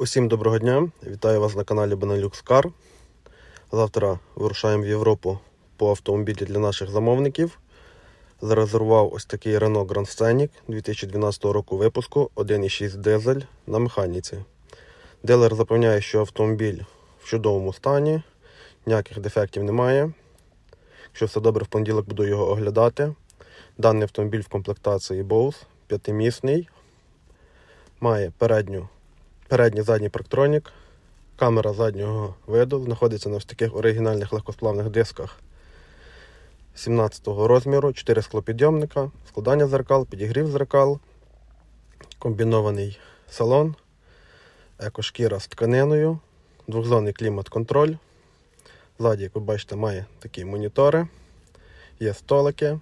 Усім доброго дня! Вітаю вас на каналі Benelux Car. Завтра вирушаємо в Європу по автомобілі для наших замовників. Зарезервував ось такий Renault Grand Scenic 2012 року випуску 1.6 дизель на механіці. Дилер запевняє, що автомобіль в чудовому стані, ніяких дефектів немає. Якщо все добре, в понеділок буду його оглядати. Даний автомобіль в комплектації Bose, п'ятимісний, має передню передній задній парктронік, камера заднього виду, знаходиться на ось таких оригінальних легкосплавних дисках 17-го розміру, 4 склопідйомника, складання зеркал, підігрів зеркал, комбінований салон, екошкіра з тканиною, двохзонний клімат-контроль. Ззаді, як ви бачите, має такі монітори, є столики.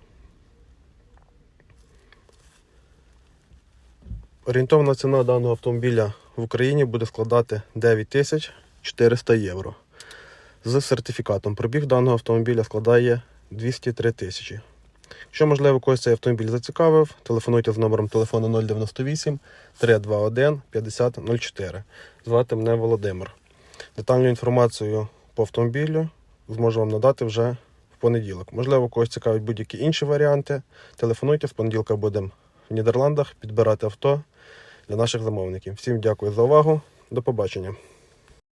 Орієнтовна ціна даного автомобіля в Україні буде складати 9400 євро. З сертифікатом пробіг даного автомобіля складає 203 тисячі. Якщо, можливо, когось цей автомобіль зацікавив, телефонуйте з номером телефону 098 321 5004. Звати мене Володимир. Детальну інформацію по автомобілю зможу вам надати вже в понеділок. Можливо, когось цікавить будь-які інші варіанти. Телефонуйте, з понеділка будемо в Нідерландах підбирати авто для наших замовників. Всім дякую за увагу. До побачення.